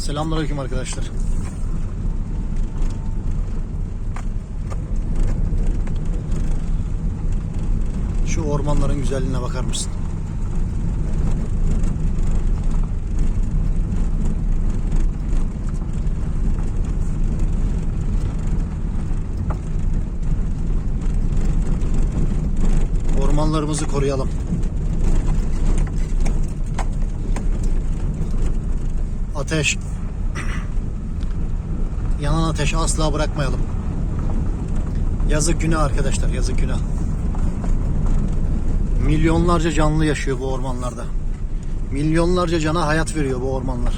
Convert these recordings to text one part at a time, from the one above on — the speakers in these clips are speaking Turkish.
Selamünaleyküm arkadaşlar. Şu ormanların güzelliğine bakar mısın? Ormanlarımızı koruyalım. Ateş. Yanan ateşi asla bırakmayalım. Yazık günah arkadaşlar, yazık günah. Milyonlarca canlı yaşıyor bu ormanlarda. Milyonlarca cana hayat veriyor bu ormanlar.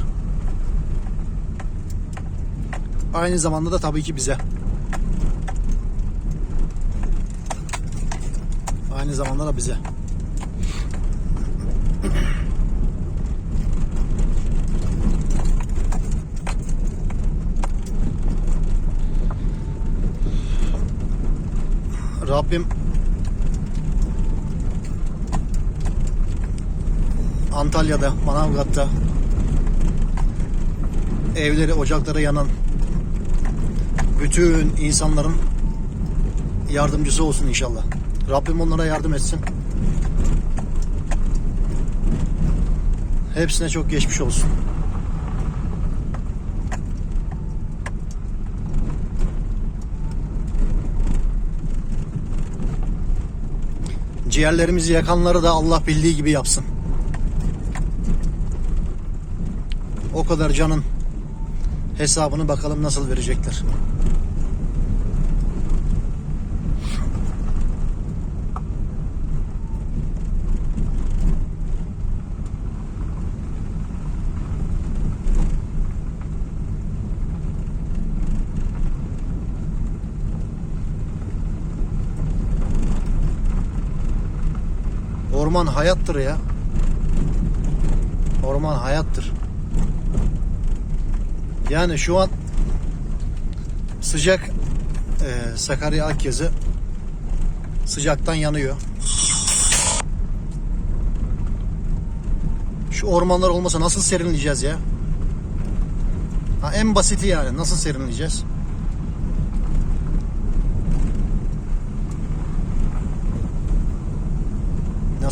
Aynı zamanda da tabii ki bize. Aynı zamanda da bize. Rabbim Antalya'da, Manavgat'ta evleri, ocakları yanan bütün insanların yardımcısı olsun inşallah. Rabbim onlara yardım etsin. Hepsine çok geçmiş olsun. Ciğerlerimizi yakanları da Allah bildiği gibi yapsın. O kadar canın hesabını bakalım nasıl verecekler. Orman hayattır ya. Orman hayattır. Yani şu an sıcak e, Sakarya Akyazı sıcaktan yanıyor. Şu ormanlar olmasa nasıl serinleyeceğiz ya? Ha, en basiti yani nasıl serinleyeceğiz?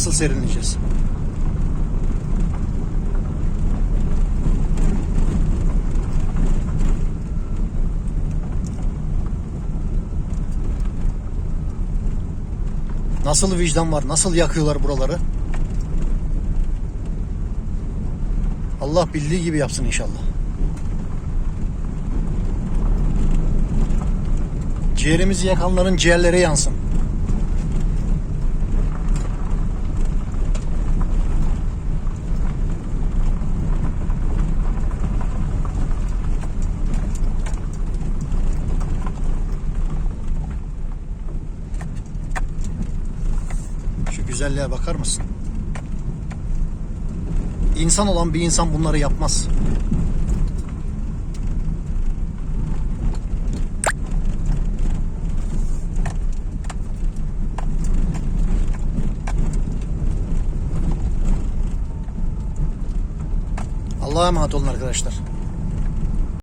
Nasıl serinleyeceğiz? Nasıl vicdan var? Nasıl yakıyorlar buraları? Allah bildiği gibi yapsın inşallah. Ciğerimizi yakanların ciğerleri yansın. Şu güzelliğe bakar mısın? İnsan olan bir insan bunları yapmaz. Allah'a emanet olun arkadaşlar.